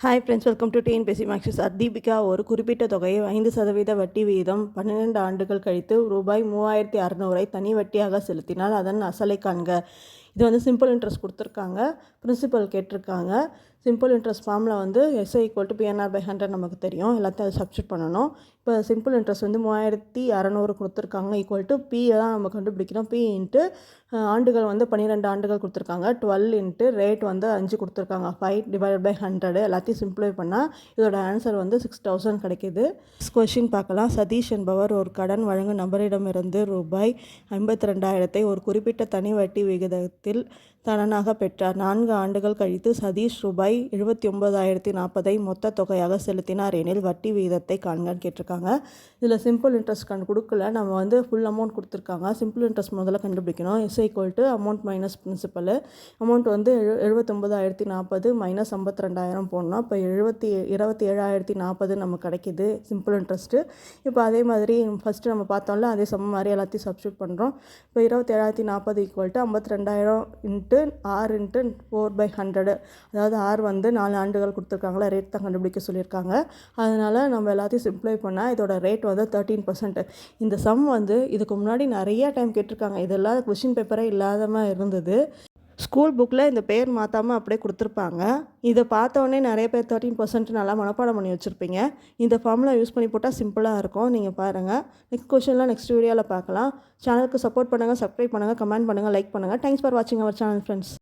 Hi friends welcome to TNPSC sir Deepika ஒரு குறிப்பிட்ட தொகையை ஐந்து சதவீத வட்டி வீதம் பன்னிரெண்டு ஆண்டுகள் கழித்து ரூபாய் மூவாயிரத்தி அறநூறை தனி வட்டியாக செலுத்தினால் அதன் அசலை காண்க. இது வந்து சிம்பிள் இன்ட்ரெஸ்ட் கொடுத்துருக்காங்க. பிரின்சிபல் கேட்டிருக்காங்க. சிம்பிள் இன்ட்ரெஸ்ட் ஃபார்மில் வந்து SI equal to PNR by hundred நமக்கு தெரியும். எல்லாத்தையும் அதை சப்ஸ்டியூட் பண்ணணும். இப்போ சிம்பிள் இன்ட்ரெஸ்ட் வந்து மூவாயிரத்தி அறநூறு கொடுத்துருக்காங்க. ஈக்குவல் டு பி தான் நம்ம கண்டுபிடிக்கணும். பி இன்ட்டு ஆண்டுகள் வந்து பன்னிரெண்டு ஆண்டுகள் கொடுத்துருக்காங்க. டுவெல் இன்ட்டு ரேட் வந்து அஞ்சு கொடுத்துருக்காங்க. ஃபைவ் டிவைட் பை ஹண்ட்ரடு எல்லாத்தையும் சிம்பிளை பண்ணால் இதோட ஆன்சர் வந்து சிக்ஸ் தௌசண்ட் கிடைக்கிது. கொஷின் பார்க்கலாம். சதீஷ் என்பவர் ஒரு கடன் வழங்கும் நபரிடமிருந்து ரூபாய் ஐம்பத்தி ரெண்டாயிரத்தை ஒரு குறிப்பிட்ட தனி வட்டி விகிதத்தில் மாதத்தில் தனனாக பெற்றார். நான்கு ஆண்டுகள் கழித்து சதீஷ் ரூபாய் எழுபத்தி ஒன்பதாயிரத்தி நாற்பதை மொத்த தொகையாக செலுத்தினார் எனில் வட்டி விகிதத்தை காண்கான்னு கேட்டிருக்காங்க. இதில் சிம்பிள் இன்ட்ரெஸ்ட் கண் கொடுக்கல. நம்ம வந்து ஃபுல் அமௌண்ட் கொடுத்துருக்காங்க. சிம்பிள் இன்ட்ரெஸ்ட் முதல்ல கண்டுபிடிக்கணும். S equal to amount minus principal amount வந்து எழு எழுபத்தொம்பதாயிரத்தி நாற்பது மைனஸ் ஐம்பத்தி ரெண்டாயிரம் போடணும். இப்போ எழுபத்தி இருபத்தி ஏழாயிரத்தி நாற்பது நமக்கு கிடைக்கிது சிம்பிள் இன்ட்ரெஸ்ட்டு இப்போ அதே மாதிரி ஃபஸ்ட்டு நம்ம பார்த்தோம்ல அதே சம மாதிரி எல்லாத்தையும் சப்ஸ்டியூட் பண்ணுறோம் இப்போ இருபத்தி ஏழாயிரத்தி நாற்பது ஈக்குவல் டு ஐம்பத்தி ரெண்டாயிரம் into R into four by hundred அதாவது ஆர் வந்து நாலு ஆண்டுகள் கொடுத்துருக்காங்களா ரேட் தான் கண்டுபிடிக்க சொல்லியிருக்காங்க. அதனால் நம்ம எல்லாத்தையும் சிம்ப்ளை பண்ணால் இதோட ரேட் வந்து தேர்ட்டீன் பர்சன்ட் இந்த சம் வந்து இதுக்கு முன்னாடி நிறைய டைம் கேட்டிருக்காங்க. இதெல்லாம் கொஷின் பேப்பரே இல்லாதமாக இருந்தது. ஸ்கூல் புக்கில் இந்த பேர் மாற்றாமல் அப்படியே கொடுத்துருப்பாங்க. இதை பார்த்தோன்னே நிறைய பேர் தேர்ட்டின் பர்சன்ட் நல்லா மனப்பாடம் பண்ணி வச்சுருப்பீங்க. இந்த ஃபார்முலா யூஸ் பண்ணி போட்டால் சிம்பிளாக இருக்கும். நீங்கள் பாருங்கள் நெக்ஸ்ட் கொஷின்லாம் நெக்ஸ்ட் வீடியோவில் பார்க்கலாம். சேனலுக்கு சப்போர்ட் பண்ணுங்கள் சப்ஸ்கிரைப் பண்ணுங்கள் கமெண்ட் பண்ணுங்கள் லைக் பண்ணுங்கள் தேங்க்ஸ் ஃபார் வாட்சிங் அவர் சேனல் ஃப்ரெண்ட்ஸ்